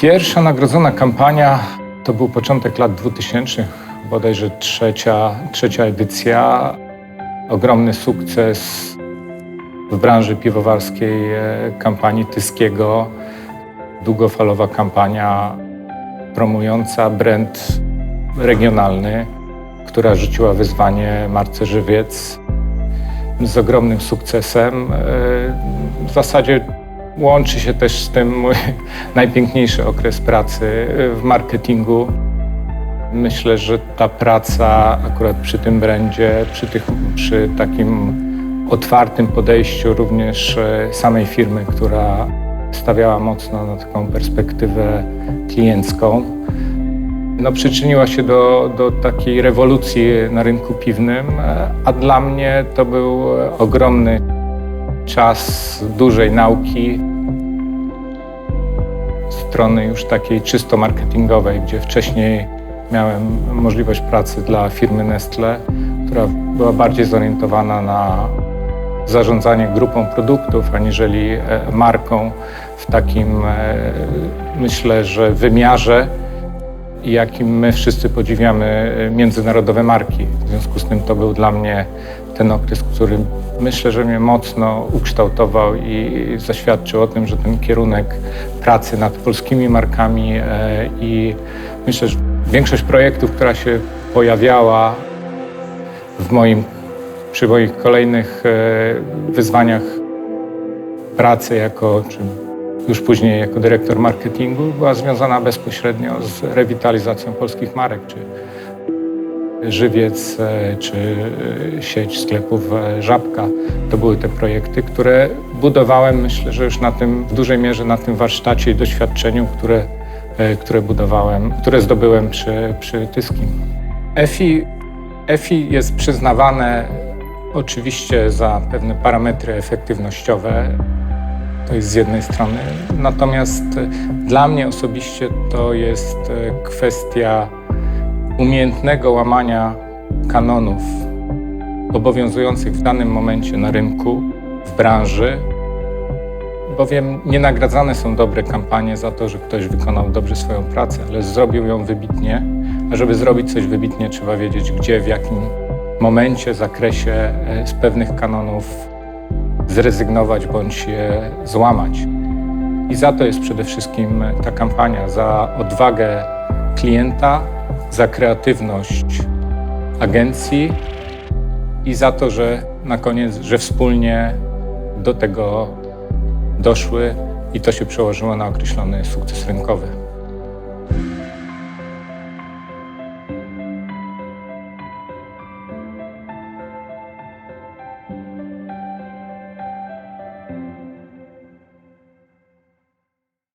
Pierwsza nagrodzona kampania to był początek lat 2000, bodajże trzecia, trzecia edycja. Ogromny sukces w branży piwowarskiej e, kampanii Tyskiego. Długofalowa kampania promująca brand regionalny, która rzuciła wyzwanie marce Żywiec z ogromnym sukcesem. E, W zasadzie łączy się też z tym mój najpiękniejszy okres pracy w marketingu. Myślę, że ta praca akurat przy tym brandzie, przy, tych, przy takim otwartym podejściu również e, samej firmy, która stawiała mocno na taką perspektywę kliencką, no, przyczyniła się do, do takiej rewolucji na rynku piwnym, a dla mnie to był e, ogromny czas dużej nauki. Strony już takiej czysto marketingowej, gdzie wcześniej miałem możliwość pracy dla firmy Nestle, która była bardziej zorientowana na zarządzanie grupą produktów, aniżeli e, marką w takim, e, myślę, że wymiarze, jakim my wszyscy podziwiamy e, międzynarodowe marki. W związku z tym to był dla mnie ten okres, który myślę, że mnie mocno ukształtował i zaświadczył o tym, że ten kierunek pracy nad polskimi markami e, i myślę, że większość projektów, która się pojawiała w moim, przy moich kolejnych e, wyzwaniach pracy jako, czy już później jako dyrektor marketingu, była związana bezpośrednio z rewitalizacją polskich marek, czy Żywiec, e, czy e, sieć sklepów e, Żabka. To były te projekty, które budowałem, myślę, że już na tym, w dużej mierze na tym warsztacie i doświadczeniu, które, które budowałem, które zdobyłem przy, przy Tyskim. EFI, EFI jest przyznawane oczywiście za pewne parametry efektywnościowe, to jest z jednej strony. Natomiast e, dla mnie osobiście to jest e, kwestia umiejętnego łamania kanonów obowiązujących w danym momencie na rynku, w branży, bowiem nie nagradzane są dobre kampanie za to, że ktoś wykonał dobrze swoją pracę, ale zrobił ją wybitnie. A żeby zrobić coś wybitnie, trzeba wiedzieć gdzie, w jakim momencie, zakresie e, z pewnych kanonów zrezygnować bądź je złamać. I za to jest przede wszystkim ta kampania, za odwagę klienta, za kreatywność agencji i za to, że na koniec, że wspólnie do tego doszły i to się przełożyło na określony sukces rynkowy.